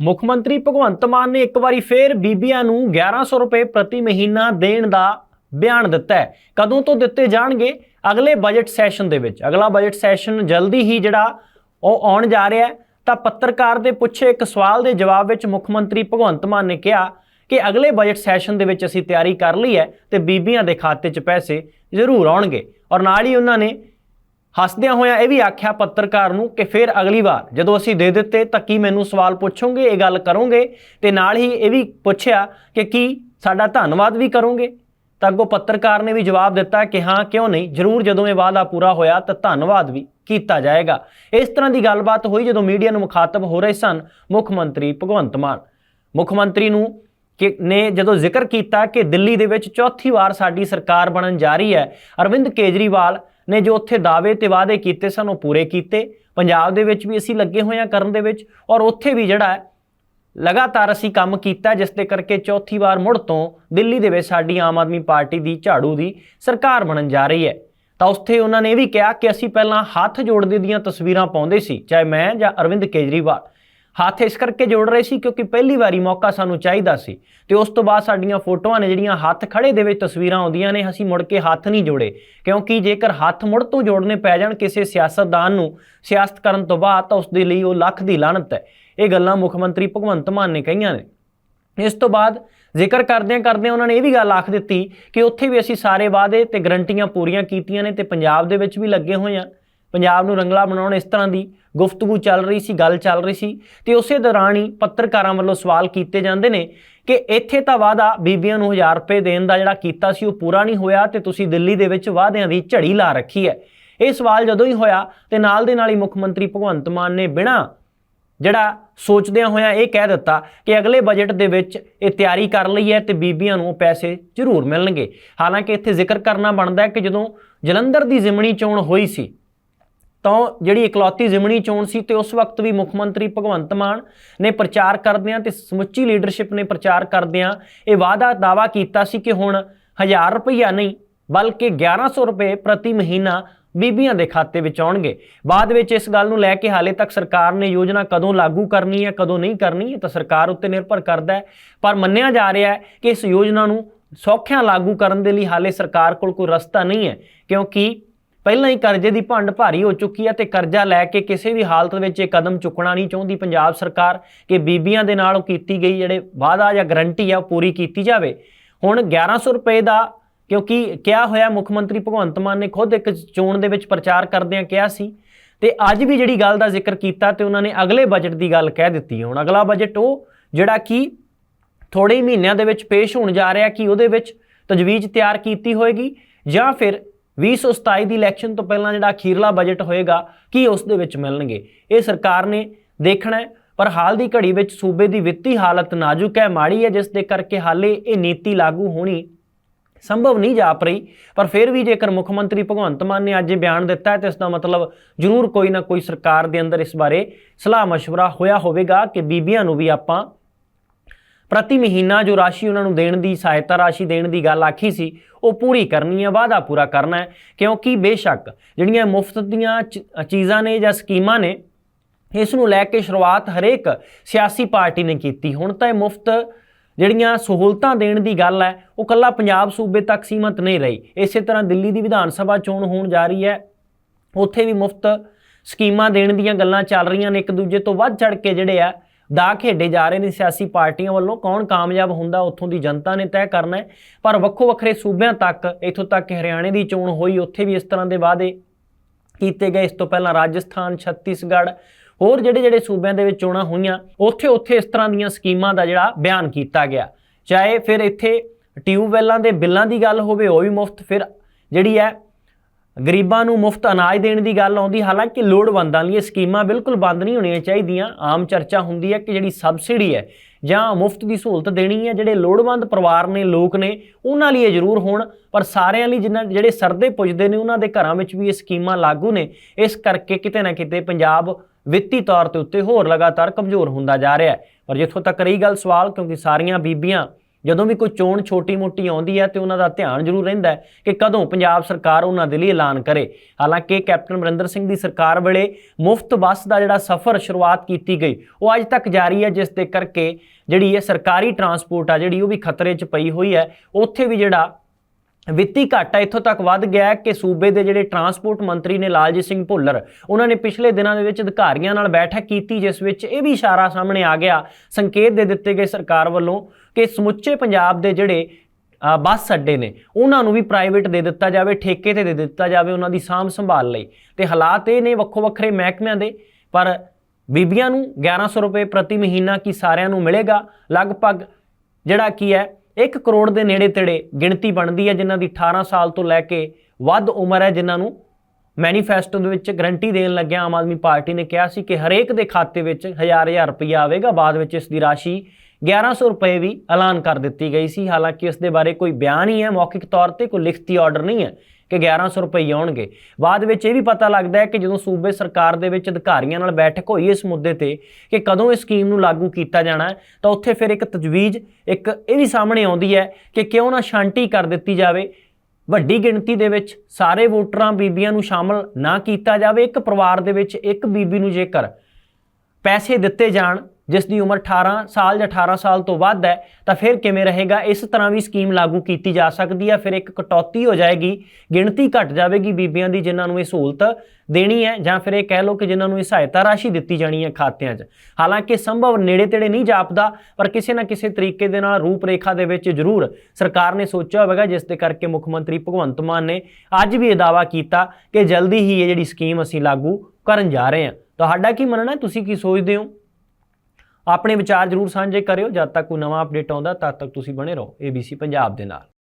ਮੁੱਖ ਮੰਤਰੀ ਭਗਵੰਤ ਮਾਨ ਨੇ ਇੱਕ ਵਾਰੀ ਫੇਰ ਬੀਬੀਆਂ ਨੂੰ 1100 ਰੁਪਏ ਪ੍ਰਤੀ ਮਹੀਨਾ ਦੇਣ ਦਾ ਬਿਆਨ ਦਿੱਤਾ ਹੈ। ਕਦੋਂ ਤੋਂ ਦਿੱਤੇ ਜਾਣਗੇ? ਅਗਲੇ ਬਜਟ ਸੈਸ਼ਨ ਦੇ ਵਿੱਚ। ਅਗਲਾ ਬਜਟ ਸੈਸ਼ਨ ਜਲਦੀ ਹੀ ਜਿਹੜਾ ਉਹ ਆਉਣ ਜਾ ਰਿਹਾ ਹੈ। ਤਾਂ ਪੱਤਰਕਾਰ ਦੇ ਪੁੱਛੇ ਇੱਕ ਸਵਾਲ ਦੇ ਜਵਾਬ ਵਿੱਚ ਮੁੱਖ ਮੰਤਰੀ ਭਗਵੰਤ ਮਾਨ ਨੇ ਕਿਹਾ ਕਿ ਅਗਲੇ ਬਜਟ ਸੈਸ਼ਨ ਦੇ ਵਿੱਚ ਅਸੀਂ ਤਿਆਰੀ ਕਰ ਲਈ ਹੈ ਤੇ ਬੀਬੀਆਂ ਦੇ ਖਾਤੇ 'ਚ ਪੈਸੇ ਜ਼ਰੂਰ ਆਉਣਗੇ। ਔਰ ਨਾਲ ਹੀ ਉਹਨਾਂ ਨੇ ਹੱਸਦਿਆਂ ਹੋਇਆਂ ਇਹ ਵੀ ਆਖਿਆ ਪੱਤਰਕਾਰ ਨੂੰ ਕਿ ਫਿਰ ਅਗਲੀ ਵਾਰ ਜਦੋਂ ਅਸੀਂ ਦੇ ਦਿੱਤੇ ਤਾਂ ਕੀ ਮੈਨੂੰ ਸਵਾਲ ਪੁੱਛੋਗੇ, ਇਹ ਗੱਲ ਕਰੋਗੇ? ਤੇ ਨਾਲ ਹੀ ਇਹ ਵੀ ਪੁੱਛਿਆ ਕਿ ਕੀ ਸਾਡਾ ਧੰਨਵਾਦ ਵੀ ਕਰੋਗੇ? ਤਾਂ ਅੱਗੋਂ ਪੱਤਰਕਾਰ ਨੇ ਵੀ ਜਵਾਬ ਦਿੱਤਾ ਕਿ ਹਾਂ, ਕਿਉਂ ਨਹੀਂ? ਜ਼ਰੂਰ ਜਦੋਂ ਇਹ ਵਾਅਦਾ ਪੂਰਾ ਹੋਇਆ ਤਾਂ ਧੰਨਵਾਦ ਵੀ ਕੀਤਾ ਜਾਏਗਾ। ਇਸ ਤਰ੍ਹਾਂ ਦੀ ਗੱਲਬਾਤ ਹੋਈ ਜਦੋਂ ਮੀਡੀਆ ਨੂੰ ਮੁਖਾਤਬ ਹੋ ਰਹੇ ਸਨ ਮੁੱਖ ਮੰਤਰੀ ਭਗਵੰਤ ਮਾਨ। ਮੁੱਖ ਮੰਤਰੀ ਨੂੰ ਕਿ ਨੇ ਜਦੋਂ ਜ਼ਿਕਰ ਕੀਤਾ ਕਿ ਦਿੱਲੀ ਦੇ ਵਿੱਚ ਚੌਥੀ ਵਾਰ ਸਾਡੀ ਸਰਕਾਰ ਬਣਨ ਜਾ ਰਹੀ ਹੈ, ਅਰਵਿੰਦ ਕੇਜਰੀਵਾਲ ਨੇ ਜੋ ਉੱਥੇ ਦਾਅਵੇ ਤੇ ਵਾਅਦੇ ਕੀਤੇ ਸਨ, ਉਹ ਪੂਰੇ ਕੀਤੇ। ਪੰਜਾਬ ਦੇ ਵਿੱਚ ਵੀ ਅਸੀਂ ਲੱਗੇ ਹੋਏ ਹਾਂ ਕਰਨ ਦੇ ਵਿੱਚ ਔਰ ਉੱਥੇ ਵੀ ਜਿਹੜਾ ਹੈ, ਲਗਾਤਾਰ ਅਸੀਂ ਕੰਮ ਕੀਤਾ, ਜਿਸ ਦੇ ਕਰਕੇ ਚੌਥੀ ਵਾਰ ਮੁੜ ਤੋਂ ਦਿੱਲੀ ਦੇ ਵਿੱਚ ਸਾਡੀ ਆਮ ਆਦਮੀ ਪਾਰਟੀ ਦੀ ਝਾੜੂ ਦੀ ਸਰਕਾਰ ਬਣਨ ਜਾ ਰਹੀ ਹੈ। ਤਾਂ ਉੱਥੇ ਉਹਨਾਂ ਨੇ ਇਹ ਵੀ ਕਿਹਾ ਕਿ ਅਸੀਂ ਪਹਿਲਾਂ ਹੱਥ ਜੋੜਦੇ ਦੀਆਂ ਤਸਵੀਰਾਂ ਪਾਉਂਦੇ ਸੀ, ਚਾਹੇ ਮੈਂ ਜਾਂ ਅਰਵਿੰਦ ਕੇਜਰੀਵਾਲ। ਹੱਥ ਇਸ ਕਰਕੇ ਜੋੜ ਰਹੇ ਸੀ ਕਿਉਂਕਿ ਪਹਿਲੀ ਵਾਰੀ ਮੌਕਾ ਸਾਨੂੰ ਚਾਹੀਦਾ ਸੀ ਤੇ ਉਸ ਤੋਂ ਬਾਅਦ ਸਾਡੀਆਂ ਫੋਟੋਆਂ ਨੇ ਜਿਹੜੀਆਂ ਹੱਥ ਖੜੇ ਦੇ ਵਿੱਚ ਤਸਵੀਰਾਂ ਆਉਂਦੀਆਂ ਨੇ, ਅਸੀਂ ਮੁੜ ਕੇ ਹੱਥ ਨਹੀਂ ਜੋੜੇ। ਕਿਉਂਕਿ ਜੇਕਰ ਹੱਥ ਮੁੜ ਤੋਂ ਜੋੜਨੇ ਪੈ ਜਾਣ ਕਿਸੇ ਸਿਆਸਤਦਾਨ ਨੂੰ ਸਿਆਸਤ ਕਰਨ ਤੋਂ ਬਾਅਦ ਤਾਂ ਉਸ ਦੇ ਲਈ ਉਹ ਲੱਖ ਦੀ ਲਾਹਨਤ ਹੈ। ਇਹ ਗੱਲਾਂ ਮੁੱਖ ਮੰਤਰੀ ਭਗਵੰਤ ਮਾਨ ਨੇ ਕਹੀਆਂ ਨੇ। ਇਸ ਤੋਂ ਬਾਅਦ ਜ਼ਿਕਰ ਕਰਦਿਆਂ ਕਰਦਿਆਂ ਉਹਨਾਂ ਨੇ ਇਹ ਵੀ ਗੱਲ ਆਖ ਦਿੱਤੀ ਕਿ ਉੱਥੇ ਵੀ ਅਸੀਂ ਸਾਰੇ ਵਾਅਦੇ ਤੇ ਗਰੰਟੀਆਂ ਪੂਰੀਆਂ ਕੀਤੀਆਂ ਨੇ ਤੇ ਪੰਜਾਬ ਦੇ ਵਿੱਚ ਵੀ ਲੱਗੇ ਹੋਏ ਆ ਪੰਜਾਬ ਨੂੰ ਰੰਗਲਾ ਬਣਾਉਣ ਇਸ ਤਰ੍ਹਾਂ ਦੀ ਗੁਫ਼ਤਗੂ ਚੱਲ ਰਹੀ ਸੀ, ਗੱਲ ਚੱਲ ਰਹੀ ਸੀ। ਤੇ ਉਸੇ ਦੌਰਾਨ ਹੀ ਪੱਤਰਕਾਰਾਂ ਵੱਲੋਂ ਸਵਾਲ ਕੀਤੇ ਜਾਂਦੇ ਨੇ ਕਿ ਇੱਥੇ ਤਾਂ ਵਾਅਦਾ ਬੀਬੀਆਂ ਨੂੰ 1000 ਰੁਪਏ ਦੇਣ ਦਾ ਜਿਹੜਾ ਕੀਤਾ ਸੀ, ਉਹ ਪੂਰਾ ਨਹੀਂ ਹੋਇਆ ਤੇ ਤੁਸੀਂ ਦਿੱਲੀ ਦੇ ਵਿੱਚ ਵਾਅਦਿਆਂ ਦੀ ਝੜੀ ਲਾ ਰੱਖੀ ਹੈ। ਇਹ ਸਵਾਲ ਜਦੋਂ ਹੀ ਹੋਇਆ ਤੇ ਨਾਲ ਦੇ ਨਾਲ ਹੀ ਮੁੱਖ ਮੰਤਰੀ ਭਗਵੰਤ ਮਾਨ ਨੇ ਬਿਨਾਂ ਜਿਹੜਾ ਸੋਚਦਿਆਂ ਹੋਇਆਂ ਇਹ ਕਹਿ ਦਿੱਤਾ ਕਿ ਅਗਲੇ ਬਜਟ ਦੇ ਵਿੱਚ ਇਹ ਤਿਆਰੀ ਕਰ ਲਈ ਹੈ ਤੇ ਬੀਬੀਆਂ ਨੂੰ ਪੈਸੇ ਜ਼ਰੂਰ ਮਿਲਣਗੇ। ਹਾਲਾਂਕਿ ਇੱਥੇ ਜ਼ਿਕਰ ਕਰਨਾ ਬਣਦਾ ਹੈ ਕਿ ਜਦੋਂ ਜਲੰਧਰ ਦੀ ਜ਼ਿਮਣੀ ਚੋਣ ਹੋਈ ਸੀ ਤਾਂ ਜਿਹੜੀ ਇਕਲੌਤੀ ਜ਼ਿਮਣੀ ਚੋਣ ਸੀ ਤੇ ਉਸ ਵਕਤ ਵੀ ਮੁੱਖ ਮੰਤਰੀ ਭਗਵੰਤ ਮਾਨ ਨੇ ਪ੍ਰਚਾਰ ਕਰਦਿਆਂ ਤੇ ਸਮੁੱਚੀ ਲੀਡਰਸ਼ਿਪ ਨੇ ਪ੍ਰਚਾਰ ਕਰਦਿਆਂ ਇਹ ਵਾਅਦਾ ਦਾਵਾ ਕੀਤਾ ਸੀ ਕਿ ਹੁਣ 1000 ਰੁਪਈਆ ਨਹੀਂ, ਬਲਕਿ 1100 ਰੁਪਏ ਪ੍ਰਤੀ ਮਹੀਨਾ ਬੀਬੀਆਂ ਦੇ ਖਾਤੇ ਵਿੱਚ ਆਉਣਗੇ। ਬਾਅਦ ਵਿੱਚ ਇਸ ਗੱਲ ਨੂੰ ਲੈ ਕੇ ਹਾਲੇ ਤੱਕ ਸਰਕਾਰ ਨੇ ਯੋਜਨਾ ਕਦੋਂ ਲਾਗੂ ਕਰਨੀ ਹੈ, ਕਦੋਂ ਨਹੀਂ ਕਰਨੀ, ਇਹ ਤਾਂ ਸਰਕਾਰ ਉੱਤੇ ਨਿਰਭਰ ਕਰਦਾ ਹੈ। ਪਰ ਮੰਨਿਆ ਜਾ ਰਿਹਾ ਹੈ ਕਿ ਇਸ ਯੋਜਨਾ ਨੂੰ ਸੌਖਿਆਂ ਲਾਗੂ ਕਰਨ ਦੇ ਲਈ ਹਾਲੇ ਸਰਕਾਰ ਕੋਲ ਕੋਈ ਰਸਤਾ ਨਹੀਂ ਹੈ, ਕਿਉਂਕਿ ਪਹਿਲਾਂ ਹੀ ਕਰਜ਼ੇ ਦੀ ਭੰਡ ਭਾਰੀ ਹੋ ਚੁੱਕੀ ਹੈ ਤੇ ਕਰਜ਼ਾ ਲੈ ਕੇ ਕਿਸੇ ਵੀ ਹਾਲਤ ਵਿੱਚ ਇਹ ਕਦਮ ਚੁੱਕਣਾ ਨਹੀਂ ਚਾਹੁੰਦੀ। ਪੰਜਾਬ ਸਰਕਾਰ ਕਿ ਬੀਬੀਆਂ ਦੇ ਨਾਲ ਉਹ ਕੀਤੀ ਗਈ, ਜਿਹੜੇ ਵਾਅਦਾ ਜਾਂ ਗਰੰਟੀ ਆ ਉਹ ਪੂਰੀ ਕੀਤੀ ਜਾਵੇ। ਹੁਣ 1100 ਰੁਪਏ ਦਾ ਕਿਉਂਕਿ ਕਿਹਾ ਹੋਇਆ ਮੁੱਖ ਮੰਤਰੀ ਭਗਵੰਤ ਮਾਨ ਨੇ ਖੁਦ ਇੱਕ ਚੋਣ ਦੇ ਵਿੱਚ ਪ੍ਰਚਾਰ ਕਰਦਿਆਂ ਕਿਹਾ ਸੀ। ਤੇ ਅੱਜ ਵੀ ਜਿਹੜੀ ਗੱਲ ਦਾ ਜ਼ਿਕਰ ਕੀਤਾ ਤੇ ਉਹਨਾਂ ਨੇ ਅਗਲੇ ਬਜਟ ਦੀ ਗੱਲ ਕਹਿ ਦਿੱਤੀ ਹੈ ਹੁਣ ਅਗਲਾ ਬਜਟ ਉਹ ਜਿਹੜਾ ਕਿ ਥੋੜੇ ਹੀ ਮਹੀਨਿਆਂ ਦੇ ਵਿੱਚ ਪੇਸ਼ ਹੋਣ ਜਾ ਰਿਹਾ ਕਿ ਉਹਦੇ ਵਿੱਚ ਤਜਵੀਜ਼ ਤਿਆਰ ਕੀਤੀ ਹੋਏਗੀ ਜਾਂ ਫਿਰ 2027 ਦੀ ਇਲੈਕਸ਼ਨ ਤੋਂ ਪਹਿਲਾਂ ਜਿਹੜਾ ਅਖੀਰਲਾ ਬਜਟ ਹੋਏਗਾ ਕੀ ਉਸ ਦੇ ਵਿੱਚ ਮਿਲਣਗੇ ਇਹ ਸਰਕਾਰ ਨੇ ਦੇਖਣਾ ਹੈ ਪਰ ਹਾਲ ਦੀ ਘੜੀ ਵਿੱਚ ਸੂਬੇ ਦੀ ਵਿੱਤੀ ਹਾਲਤ ਨਾਜ਼ੁਕ ਹੈ ਮਾੜੀ ਹੈ ਜਿਸ ਦੇ ਕਰਕੇ ਹਾਲੇ ਇਹ ਨੀਤੀ ਲਾਗੂ ਹੋਣੀ ਸੰਭਵ ਨਹੀਂ ਜਾਪ ਰਹੀ ਪਰ ਫਿਰ ਵੀ ਜੇਕਰ ਮੁੱਖ ਮੰਤਰੀ ਭਗਵੰਤ ਮਾਨ ਨੇ ਅੱਜ ਇਹ ਬਿਆਨ ਦਿੱਤਾ ਹੈ ਤੇ ਇਸ ਦਾ ਮਤਲਬ ਜ਼ਰੂਰ ਕੋਈ ਨਾ ਕੋਈ ਸਰਕਾਰ ਦੇ ਅੰਦਰ ਇਸ ਬਾਰੇ ਸਲਾਹ مشورہ ਹੋਇਆ ਹੋਵੇਗਾ ਕਿ ਬੀਬੀਆਂ ਨੂੰ ਵੀ ਆਪਾਂ ਪ੍ਰਤੀ ਮਹੀਨਾ ਜੋ ਰਾਸ਼ੀ ਉਹਨਾਂ ਨੂੰ ਦੇਣ ਦੀ ਸਹਾਇਤਾ ਰਾਸ਼ੀ ਦੇਣ ਦੀ ਗੱਲ ਆਖੀ ਸੀ, ਉਹ ਪੂਰੀ ਕਰਨੀ ਹੈ, ਵਾਅਦਾ ਪੂਰਾ ਕਰਨਾ ਹੈ, ਕਿਉਂਕਿ ਬੇਸ਼ੱਕ ਜਿਹੜੀਆਂ ਮੁਫਤ ਦੀਆਂ ਚੀਜ਼ਾਂ ਨੇ ਜਾਂ ਸਕੀਮਾਂ ਨੇ, ਇਸ ਨੂੰ ਲੈ ਕੇ ਸ਼ੁਰੂਆਤ ਹਰੇਕ ਸਿਆਸੀ ਪਾਰਟੀ ਨੇ ਕੀਤੀ। ਹੁਣ ਤਾਂ ਇਹ ਮੁਫਤ ਜਿਹੜੀਆਂ ਸਹੂਲਤਾਂ ਦੇਣ ਦੀ ਗੱਲ ਹੈ, ਉਹ ਕੱਲਾ ਪੰਜਾਬ ਸੂਬੇ ਤੱਕ ਸੀਮਤ ਨਹੀਂ ਰਹੀ। ਇਸੇ ਤਰ੍ਹਾਂ ਦਿੱਲੀ ਦੀ ਵਿਧਾਨ ਸਭਾ ਚੋਣ ਹੋਣ ਜਾ ਰਹੀ ਹੈ, ਉੱਥੇ ਵੀ ਮੁਫਤ ਸਕੀਮਾਂ ਦੇਣ ਦੀਆਂ ਗੱਲਾਂ ਚੱਲ ਰਹੀਆਂ ਨੇ, ਇੱਕ ਦੂਜੇ ਤੋਂ ਵੱਧ ਚੜ ਕੇ ਜਿਹੜੇ ਆ ਦਾ ਖੇਡੇ ਜਾ ਰਹੇ ਨੇ ਸਿਆਸੀ ਪਾਰਟੀਆਂ ਵੱਲੋਂ, ਕੌਣ ਕਾਮਯਾਬ ਹੁੰਦਾ, ਉੱਥੋਂ ਦੀ ਜਨਤਾ ਨੇ ਤੈਅ ਕਰਨਾ ਹੈ। ਪਰ ਵੱਖੋ ਵੱਖਰੇ ਸੂਬਿਆਂ ਤੱਕ, ਇੱਥੋਂ ਤੱਕ ਕਿ ਹਰਿਆਣੇ ਦੀ ਚੋਣ ਹੋਈ, ਉੱਥੇ ਵੀ ਇਸ ਤਰ੍ਹਾਂ ਦੇ ਵਾਅਦੇ ਕੀਤੇ ਗਏ। ਇਸ ਤੋਂ ਪਹਿਲਾਂ ਰਾਜਸਥਾਨ, ਛੱਤੀਸਗੜ੍ਹ, ਹੋਰ ਜਿਹੜੇ ਜਿਹੜੇ ਸੂਬਿਆਂ ਦੇ ਵਿੱਚ ਚੋਣਾਂ ਹੋਈਆਂ, ਉੱਥੇ ਉੱਥੇ ਇਸ ਤਰ੍ਹਾਂ ਦੀਆਂ ਸਕੀਮਾਂ ਦਾ ਜਿਹੜਾ ਬਿਆਨ ਕੀਤਾ ਗਿਆ। ਚਾਹੇ ਫਿਰ ਇੱਥੇ ਟਿਊਬਵੈੱਲਾਂ ਦੇ ਬਿੱਲਾਂ ਦੀ ਗੱਲ ਹੋਵੇ, ਉਹ ਵੀ ਮੁਫਤ, ਫਿਰ ਜਿਹੜੀ ਹੈ ਗਰੀਬਾਂ ਨੂੰ ਮੁਫਤ ਅਨਾਜ ਦੇਣ ਦੀ ਗੱਲ ਆਉਂਦੀ, ਹਾਲਾਂਕਿ ਲੋੜਵੰਦਾਂ ਲਈ ਇਹ ਸਕੀਮਾਂ ਬਿਲਕੁਲ ਬੰਦ ਨਹੀਂ ਹੋਣੀਆਂ ਚਾਹੀਦੀਆਂ। ਆਮ ਚਰਚਾ ਹੁੰਦੀ ਹੈ ਕਿ ਜਿਹੜੀ ਸਬਸਿਡੀ ਹੈ ਜਾਂ ਮੁਫਤ ਦੀ ਸਹੂਲਤ ਦੇਣੀ ਹੈ, ਜਿਹੜੇ ਲੋੜਵੰਦ ਪਰਿਵਾਰ ਨੇ, ਲੋਕ ਨੇ, ਉਹਨਾਂ ਲਈ ਇਹ ਜ਼ਰੂਰ ਹੋਣ। ਪਰ ਸਾਰਿਆਂ ਲਈ ਜਿਨ੍ਹਾਂ, ਜਿਹੜੇ ਸਰਦੇ ਪੁੱਜਦੇ ਨੇ, ਉਹਨਾਂ ਦੇ ਘਰਾਂ ਵਿੱਚ ਵੀ ਇਹ ਸਕੀਮਾਂ ਲਾਗੂ ਨੇ। ਇਸ ਕਰਕੇ ਕਿਤੇ ਨਾ ਕਿਤੇ ਪੰਜਾਬ ਵਿੱਤੀ ਤੌਰ ਤੇ ਉੱਤੇ ਹੋਰ ਲਗਾਤਾਰ ਕਮਜ਼ੋਰ ਹੁੰਦਾ ਜਾ ਰਿਹਾ ਹੈ। ਪਰ ਜਿੱਥੋਂ ਤੱਕ ਰਹੀ ਗੱਲ ਸਵਾਲ, ਕਿਉਂਕਿ ਸਾਰੀਆਂ ਬੀਬੀਆਂ ਜਦੋਂ ਵੀ ਕੋਈ ਚੋਣ ਛੋਟੀ-ਮੋਟੀ ਆਉਂਦੀ ਹੈ ਤੇ ਉਹਨਾਂ ਦਾ ਧਿਆਨ ਜ਼ਰੂਰ ਰਹਿੰਦਾ ਹੈ ਕਿ ਕਦੋਂ ਪੰਜਾਬ ਸਰਕਾਰ ਉਹਨਾਂ ਦੇ ਲਈ ਐਲਾਨ ਕਰੇ। ਹਾਲਾਂਕਿ ਕੈਪਟਨ ਅਮਰਿੰਦਰ ਸਿੰਘ ਦੀ ਸਰਕਾਰ ਵੇਲੇ ਮੁਫਤ ਬੱਸ ਦਾ ਜਿਹੜਾ ਸਫ਼ਰ ਸ਼ੁਰੂਆਤ ਕੀਤੀ ਗਈ, ਉਹ ਅੱਜ ਤੱਕ ਜਾਰੀ ਹੈ, ਜਿਸ ਦੇ ਕਰਕੇ ਜਿਹੜੀ ਇਹ ਸਰਕਾਰੀ ਟਰਾਂਸਪੋਰਟ ਆ, ਜਿਹੜੀ ਉਹ ਵੀ ਖਤਰੇ 'ਚ ਪਈ ਹੋਈ ਹੈ, ਉੱਥੇ ਵੀ ਜਿਹੜਾ ਵਿੱਤੀ ਘਾਟਾ ਇੱਥੋਂ ਤੱਕ ਵੱਧ ਗਿਆ ਕਿ ਸੂਬੇ ਦੇ ਜਿਹੜੇ ਟਰਾਂਸਪੋਰਟ ਮੰਤਰੀ ਨੇ ਲਾਲਜੀਤ ਸਿੰਘ ਭੁੱਲਰ, ਉਹਨਾਂ ਨੇ ਪਿਛਲੇ ਦਿਨਾਂ ਦੇ ਵਿੱਚ ਅਧਿਕਾਰੀਆਂ ਨਾਲ ਬੈਠਕ ਕੀਤੀ, ਜਿਸ ਵਿੱਚ ਇਹ ਵੀ ਇਸ਼ਾਰਾ ਸਾਹਮਣੇ ਆ ਗਿਆ, ਸੰਕੇਤ ਦੇ ਦਿੱਤੇ ਗਏ ਸਰਕਾਰ ਵੱਲੋਂ ਕਿ ਸਮੁੱਚੇ ਪੰਜਾਬ ਦੇ ਜਿਹੜੇ ਬੱਸ ਅੱਡੇ ਨੇ, ਉਹਨਾਂ ਨੂੰ ਵੀ ਪ੍ਰਾਈਵੇਟ ਦੇ ਦਿੱਤਾ ਜਾਵੇ, ਠੇਕੇ ਤੇ ਦੇ ਦਿੱਤਾ ਜਾਵੇ ਉਹਨਾਂ ਦੀ ਸਾਂਭ ਸੰਭਾਲ ਲਈ। ਤੇ ਹਾਲਾਤ ਇਹ ਨੇ ਵੱਖੋ ਵੱਖਰੇ ਮਹਿਕਮਿਆਂ ਦੇ, ਪਰ ਬੀਬੀਆਂ ਨੂੰ 1100 ਰੁਪਏ ਪ੍ਰਤੀ ਮਹੀਨਾ ਕੀ ਸਾਰਿਆਂ ਨੂੰ ਮਿਲੇਗਾ? ਲਗਭਗ ਜਿਹੜਾ ਕੀ ਹੈ 1 ਕਰੋੜ ਦੇ ਨੇੜੇ ਤੇੜੇ ਗਿਣਤੀ ਬਣਦੀ ਹੈ, ਜਿਨ੍ਹਾਂ ਦੀ 18 ਸਾਲ ਤੋਂ ਲੈ ਕੇ ਵੱਧ ਉਮਰ ਹੈ, ਜਿਨ੍ਹਾਂ ਨੂੰ ਮੈਨੀਫੈਸਟੋ ਦੇ ਵਿੱਚ ਗਰੰਟੀ ਦੇਣ ਲੱਗਿਆ ਆਮ ਆਦਮੀ ਪਾਰਟੀ ਨੇ ਕਿਹਾ ਸੀ ਕਿ ਹਰੇਕ ਦੇ ਖਾਤੇ ਵਿੱਚ ਹਜ਼ਾਰ ਹਜ਼ਾਰ ਰੁਪਈਆ ਆਵੇਗਾ। ਬਾਅਦ ਵਿੱਚ ਇਸ ਦੀ ਰਾਸ਼ੀ 1100 ਰੁਪਏ ਵੀ ਐਲਾਨ ਕਰ ਦਿੱਤੀ ਗਈ ਸੀ। ਹਾਲਾਂਕਿ ਇਸ ਦੇ ਬਾਰੇ ਕੋਈ ਬਿਆਨ ਹੀ ਹੈ। ਮੌਖਿਕ ਤੌਰ ਤੇ ਕੋਈ ਲਿਖਤੀ ਆਰਡਰ ਨਹੀਂ ਹੈ ਕਿ 1100 ਰੁਪਏ ਆਉਣਗੇ। ਬਾਅਦ ਵਿੱਚ ਇਹ ਵੀ ਪਤਾ ਲੱਗਦਾ ਹੈ ਕਿ ਜਦੋਂ ਸੂਬੇ ਸਰਕਾਰ ਦੇ ਵਿੱਚ ਅਧਿਕਾਰੀਆਂ ਨਾਲ ਬੈਠਕ ਹੋਈ ਇਸ ਮੁੱਦੇ ਤੇ ਕਿ ਕਦੋਂ ਇਸ ਸਕੀਮ ਨੂੰ ਲਾਗੂ ਕੀਤਾ ਜਾਣਾ ਤਾਂ ਉੱਥੇ ਫਿਰ ਇੱਕ ਤਜਵੀਜ਼, ਇੱਕ ਇਹ ਵੀ ਸਾਹਮਣੇ ਆਉਂਦੀ ਹੈ ਕਿ ਕਿਉਂ ਨਾ ਸ਼ਾਂਤੀ ਕਰ ਦਿੱਤੀ ਜਾਵੇ। ਵੱਡੀ ਗਿਣਤੀ ਦੇ ਵਿੱਚ ਸਾਰੇ ਵੋਟਰਾਂ ਬੀਬੀਆਂ ਨੂੰ ਸ਼ਾਮਲ ਨਾ ਕੀਤਾ ਜਾਵੇ। ਇੱਕ ਪਰਿਵਾਰ ਦੇ ਵਿੱਚ ਇੱਕ ਬੀਬੀ ਨੂੰ ਜੇਕਰ ਪੈਸੇ ਦਿੱਤੇ ਜਾਣ ਜਿਸ ਦੀ ਉਮਰ 18 ਸਾਲ ਜਾਂ 18 ਸਾਲ ਤੋਂ ਵੱਧ ਹੈ, ਤਾਂ ਫਿਰ ਕਿਵੇਂ ਰਹੇਗਾ? ਇਸ ਤਰ੍ਹਾਂ ਵੀ ਸਕੀਮ ਲਾਗੂ ਕੀਤੀ ਜਾ ਸਕਦੀ ਹੈ। ਫਿਰ ਇੱਕ ਕਟੌਤੀ ਹੋ ਜਾਏਗੀ, ਗਿਣਤੀ ਘਟ ਜਾਵੇਗੀ ਬੀਬੀਆਂ ਦੀ, ਜਿਨ੍ਹਾਂ ਨੂੰ ਇਹ ਸਹੂਲਤ ਦੇਣੀ ਹੈ, ਜਾਂ ਫਿਰ ਇਹ ਕਹਿ ਲਓ ਕਿ ਜਿਨ੍ਹਾਂ ਨੂੰ ਇਹ ਸਹਾਇਤਾ ਰਾਸ਼ੀ ਦਿੱਤੀ ਜਾਣੀ ਹੈ ਖਾਤਿਆਂ 'ਚ। ਹਾਲਾਂਕਿ ਸੰਭਵ ਨੇੜੇ ਤੇੜੇ ਨਹੀਂ ਜਾਪਦਾ, ਪਰ ਕਿਸੇ ਨਾ ਕਿਸੇ ਤਰੀਕੇ ਦੇ ਨਾਲ ਰੂਪਰੇਖਾ ਦੇ ਵਿੱਚ ਜ਼ਰੂਰ ਸਰਕਾਰ ਨੇ ਸੋਚਿਆ ਹੋਵੇਗਾ, ਜਿਸ ਦੇ ਕਰਕੇ ਮੁੱਖ ਮੰਤਰੀ ਭਗਵੰਤ ਮਾਨ ਨੇ ਅੱਜ ਵੀ ਇਹ ਦਾਅਵਾ ਕੀਤਾ ਕਿ ਜਲਦੀ ਹੀ ਇਹ ਜਿਹੜੀ ਸਕੀਮ ਅਸੀਂ ਲਾਗੂ ਕਰਨ ਜਾ ਰਹੇ ਹਾਂ। ਤੁਹਾਡਾ ਕੀ ਮੰਨਣਾ ਤੁਸੀਂ ਕੀ ਸੋਚਦੇ ਹੋ? ਆਪਣੇ ਵਿਚਾਰ ਜਰੂਰ ਸਾਂਝੇ ਕਰਿਓ। ਜਦ ਤੱਕ ਕੋਈ ਨਵਾਂ ਅਪਡੇਟ ਆਉਂਦਾ, ਤਦ ਤੱਕ ਤੁਸੀਂ ਬਣੇ ਰਹੋ। ABC ਪੰਜਾਬ ਦੇ ਨਾਲ।